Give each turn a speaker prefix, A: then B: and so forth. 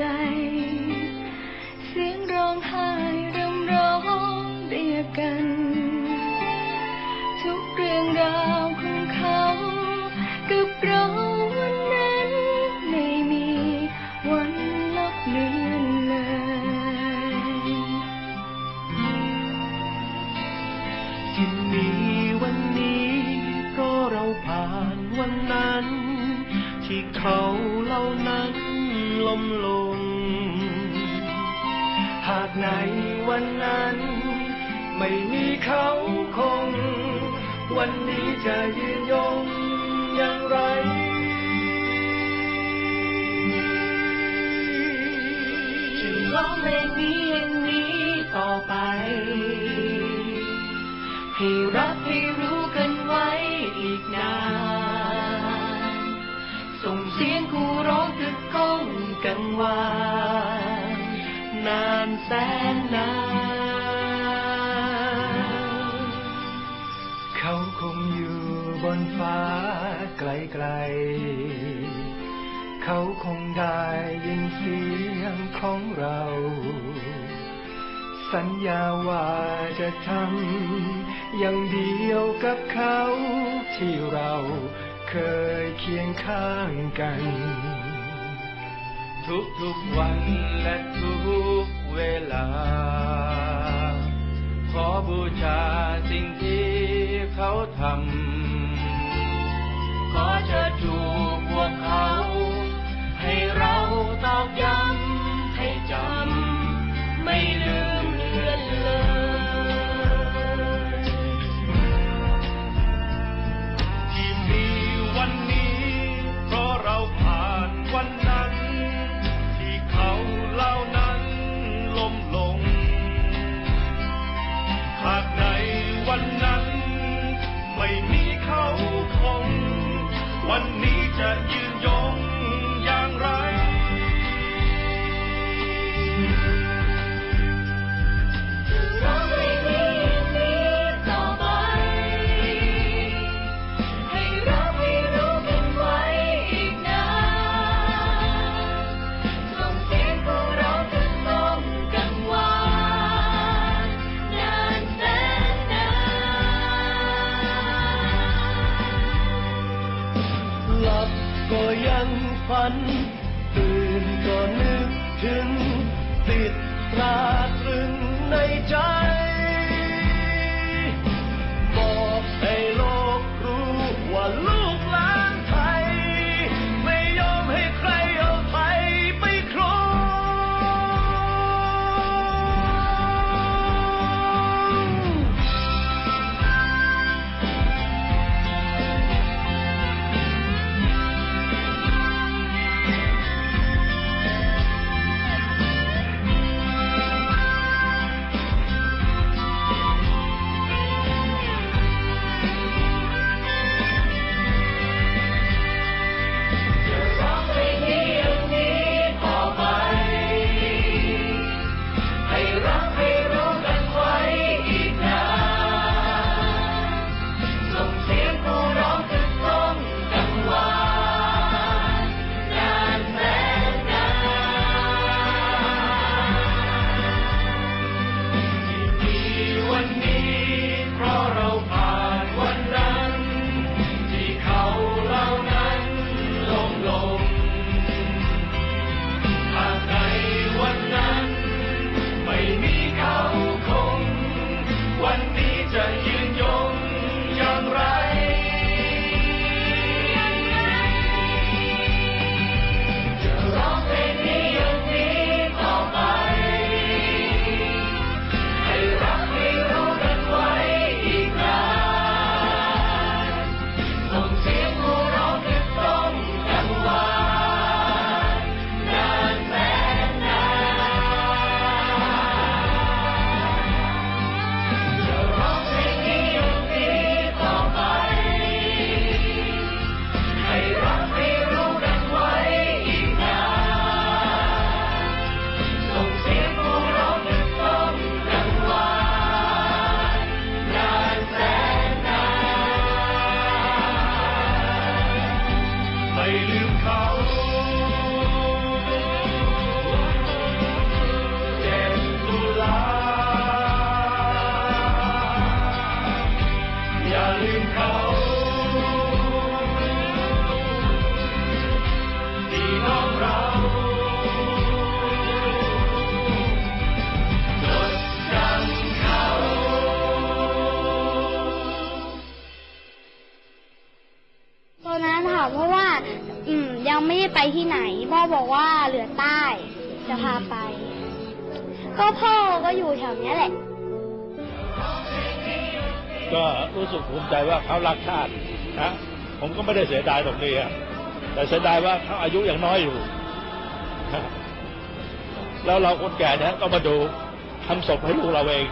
A: จ เสียงร้องไห้ร่ำร้องเรียกกัน ทุกเรื่องราวของเขากับเราวันนั้นไม่มีวันลบเลือนเลย จึงมีวันนี้ก็เราผ่านวันนั้น ที่เขาเหล่านั้น ล้มลง
B: หากในวันนั้น ไม่มีเขาคง วันนี้จะยืนยง
C: ก
A: ังว
C: า
A: น
C: นานแสนนาน
B: เขาคงอยู่บนฟ้าไกลๆ เขาคงได้ยินเสียงของเรา สัญญาว่าจะทำอย่างเดียวกับเขาที่เราเคยเคียงข้างกัน
A: ทุกทุกวันและ
C: ทุกเวลา ขอ
A: บูชา
C: สิ่งที่
A: เขาทำ
D: ฝัน ตื่นก็นึกถึงติดตราตรึงในใจ
E: ต
F: อนนั้น
C: ค่ะเพราะว่า
F: ยังไม่ได้ไปที่ไหน พ่อบอกว่าเหลือใต้จะพาไป ก็พ่อก็อยู่แถวเนี้ยแห
C: ละ
G: ก็รู้สึกภูมิใจว่าเขารักชาตินะผมก็ไม่ได้เสียดายตรงนี้แต่เสียดายว่าเขาอายุยังน้อยอยู่ แล้วเราคนแก่เนี่ยต้องมาดูทำศพให้ลูกเราเอง